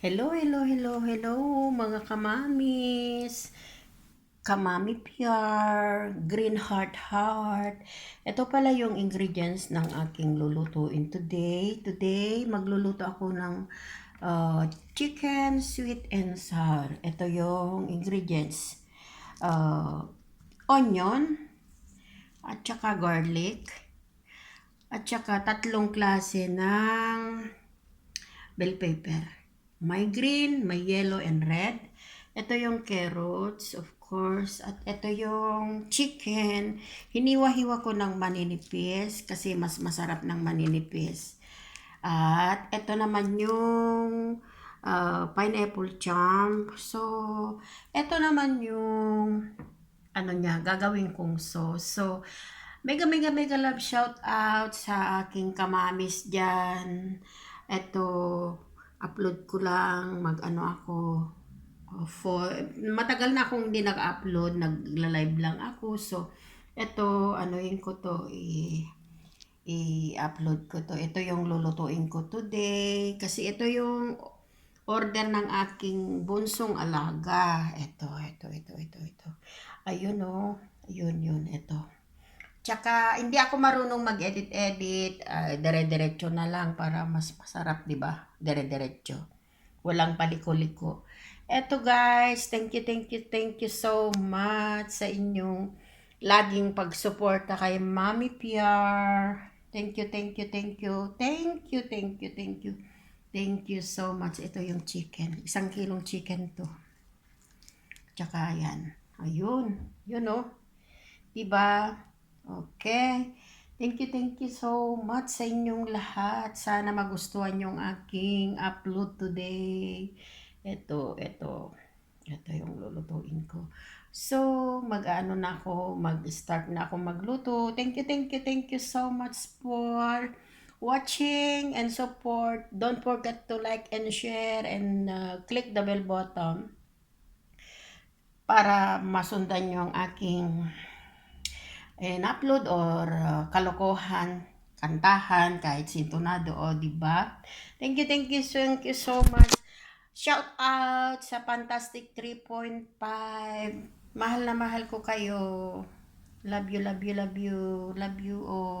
Hello, hello, hello, hello, mga kamamis. Kamami PR, green heart heart. Ito pala yung ingredients ng aking lulutuin today. Today, magluluto ako ng uh, chicken sweet and sour. Ito yung ingredients. Uh, onion, at saka garlic, at saka tatlong klase ng bell pepper. May green, may yellow, and red. Ito yung carrots, of course. At ito yung chicken. Hiniwa-hiwa ko ng maninipis kasi mas masarap ng maninipis. At ito naman yung uh, pineapple champ. So, ito naman yung ano niya, gagawin kong sauce. So, mega mega mega love shout out sa aking kamamis dyan. Ito, upload ko lang, mag-ano ako, uh, for, matagal na akong hindi nag-upload, nagla-live lang ako. So, ito, anuin ko to, i- i-upload ko to. Ito yung lulutuin ko today. Kasi ito yung order ng aking bunsong alaga. Ito, ito, ito, ito, ito. Ayun oh. Ayun, yun, ito. Tsaka, hindi ako marunong mag-edit-edit. Uh, dire-diretso na lang para mas masarap, di ba? Dire-diretso. Walang paliko-liko. Eto guys, thank you, thank you, thank you so much sa inyong laging pagsuporta kay Mami PR. Thank you, thank you, thank you. Thank you, thank you, thank you. Thank you so much. Ito yung chicken. Isang kilong chicken to. Tsaka yan. Ayun. Yun oh. Diba? Okay. Thank you, thank you so much sa inyong lahat. Sana magustuhan yung aking upload today. Ito, ito. Ito yung lulutuin ko. So, mag-ano na ako, mag-start na ako magluto. Thank you, thank you, thank you so much for watching and support. Don't forget to like and share and uh, click the bell button para masundan yung aking and upload or uh, kalokohan, kantahan, kahit sintonado, o, di ba? Thank you, thank you, thank you so much. Shout out sa Fantastic 3.5. Mahal na mahal ko kayo. Love you, love you, love you. Love you all.